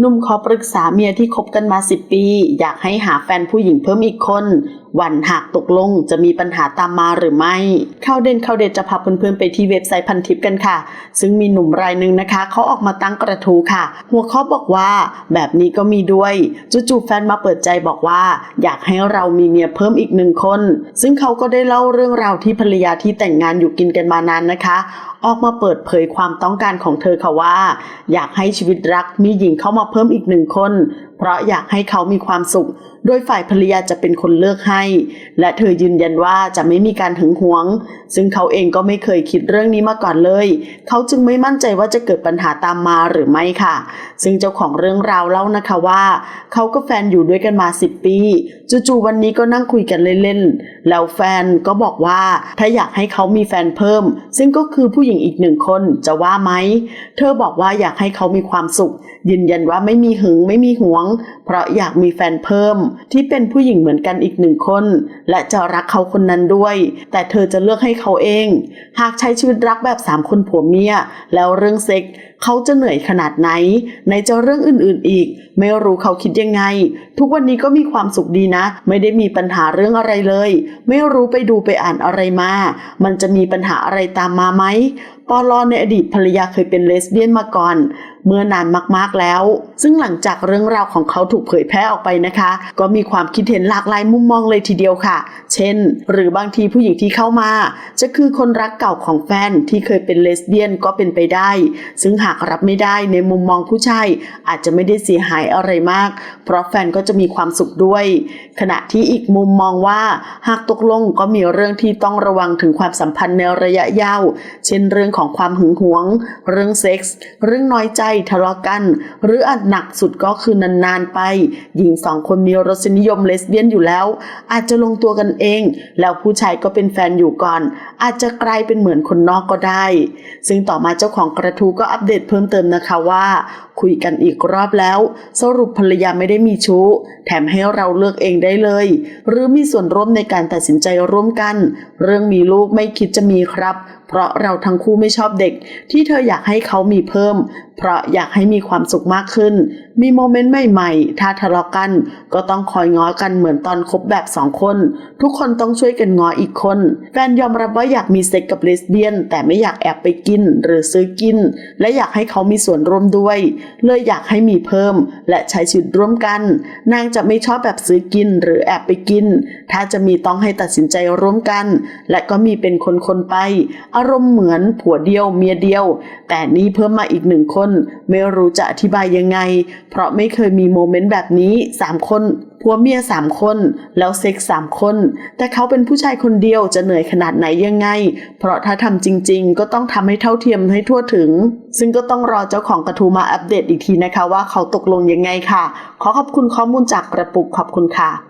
หนุ่มขอปรึกษาเมียที่คบกันมาสิบปี อยากให้หาแฟนผู้หญิงเพิ่มอีกคน วันหากตกลงจะมีปัญหาตามมาหรือไม่ข่าวเด่นข่าวเด็ดจะพาเพื่อนๆไปที่เว็บไซต์พันทิปกันค่ะ ซึ่งมีหนุ่มรายหนึ่งนะคะเขาออกมาตั้งกระทู้ค่ะ หัวข้อบอกว่าแบบนี้ก็มีด้วยจู่ๆแฟนมาเปิดใจบอกว่า อยากให้เรามีเมียเพิ่มอีกหนึ่งคน ซึ่งเขาก็ได้เล่าเรื่องราวที่ภรรยาที่แต่งงานอยู่กินกันมานานนะคะ ออกมาเปิดเผยความต้องการของเธอค่ะว่า อยากให้ชีวิตรักมีหญิงเข้ามาเพิ่มอีกหนึ่งคน เพราะอยากให้เขามีความสุข โดยฝ่ายภรรยาจะเป็นคนเลือกให้ และเธอยืนยันว่าจะไม่มีการหึงหวง ซึ่งเขาเองก็ไม่เคยคิดเรื่องนี้มาก่อนเลย เขาจึงไม่มั่นใจว่าจะเกิดปัญหาตามมาหรือไม่ค่ะ ซึ่งเจ้าของเรื่องราวเล่านะคะว่า เขากับแฟนอยู่ด้วยกันมา 10 ปีจู่ๆวันนี้ก็นั่งคุยกันเล่นๆ แล้วแฟนก็บอกว่าถ้าอยากให้เขามีแฟนเพิ่ม ซึ่งก็คือผู้หญิงอีกหนึ่งคนจะว่าไหม เธอบอกว่าอยากให้เขามีความสุข ยืนยันว่าไม่มีหึงไม่มีหวง เพราะอยากมีแฟนเพิ่ม ที่เป็นผู้หญิงเหมือนกันอีกหนึ่งคน และจะรักเขาคนนั้นด้วย แต่เธอจะเลือกให้เขาเอง หากใช้ชีวิตรักแบบสามคนผัวเมียแล้วเรื่องเซ็กเขาจะเหนื่อยขนาดไหน ในจะเรื่องอื่นๆอีก ไม่รู้เขาคิดยังไง ทุกวันนี้ก็มีความสุขดีนะไม่ได้มีปัญหาเรื่องอะไรเลย ไม่รู้ไปดูไปอ่านอะไรมา มันจะมีปัญหาอะไรตามมาไหม ปอลอในอดีตภรรยาเคยเป็นเลสเบี้ยนมาก่อน เมื่อนานมากๆแล้ว ซึ่งหลังจากเรื่องราวของเขาถูกเผยแพร่ออกไปนะคะ ก็มีความคิดเห็นหลากหลายมุมมองเลยทีเดียวค่ะ เช่น หรือบางทีผู้หญิงที่เข้ามา จะคือคนรักเก่าของแฟนที่เคยเป็นเลสเบี้ยนก็เป็นไปได้ ซึ่งหากรับไม่ได้ในมุมมองผู้ชายอาจจะไม่ได้เสียหายอะไรมาก เพราะแฟนก็จะมีความสุขด้วย ขณะที่อีกมุมมองว่า หากตกลงก็มีเรื่องที่ต้องระวังถึงความสัมพันธ์ในระยะยาว เช่นเรื่องของความหึงหวง เรื่องเซ็กส์ เรื่องน้อยใจทะเลาะกัน หรืออาจหนักสุดก็คือนานๆไป หญิงสองคนมีรสนิยมเลสเบี้ยนอยู่แล้ว อาจจะลงตัวกันเอง แล้วผู้ชายก็เป็นแฟนอยู่ก่อน อาจจะกลายเป็นเหมือนคนนอกก็ได้ ซึ่งต่อมาเจ้าของกระทู้ก็อัปเดตเพิ่มเติมนะคะว่า คุยกันอีกรอบแล้ว สรุปภรรยาไม่ได้มีชู้ แถมให้เราเลือกเองได้เลย หรือมีส่วนร่วมในการตัดสินใจร่วมกัน เรื่องมีลูกไม่คิดจะมีครับ เพราะเราทั้งคู่ไม่ชอบเด็ก ที่เธออยากให้เขามีเพิ่ม เพราะอยากให้มีความสุขมากขึ้น มีโมเมนต์ใหม่ๆ ถ้าทะเลาะกัน ก็ต้องคอยง้อกันเหมือนตอนคบแบบสองคน ทุกคนต้องช่วยกันง้ออีกคนแฟนยอมรับว่าอยากมีเซ็กกับเลสเบี้ยน แต่ไม่อยากแอบไปกินหรือซื้อกิน และอยากให้เขามีส่วนร่วมด้วย เลยอยากให้มีเพิ่ม และใช้ชีวิตร่วมกัน นางจะไม่ชอบแบบซื้อกินหรือแอบไปกิน ถ้าจะมีต้องให้ตัดสินใจร่วมกัน และก็มีเป็นคนๆไป อารมณ์เหมือนผัวเดียวเมียเดียว แต่นี่เพิ่มมาอีกหนึ่งคนน ไม่รู้จะอธิบายยังไง เพราะไม่เคยมีโมเมนต์แบบนี้สามคนผัวเมียสามคน แล้วเซ็กสามคน แต่เขาเป็นผู้ชายคนเดียวจะเหนื่อยขนาดไหนยังไง เพราะถ้าทำจริง ๆ ก็ต้องทำให้เท่าเทียมให้ทั่วถึง ซึ่งก็ต้องรอเจ้าของกระทูมาอัปเดตอีกทีนะคะว่าเขาตกลงยังไงค่ะ ขอขอบคุณข้อมูลจากกระปุกขอบคุณค่ะ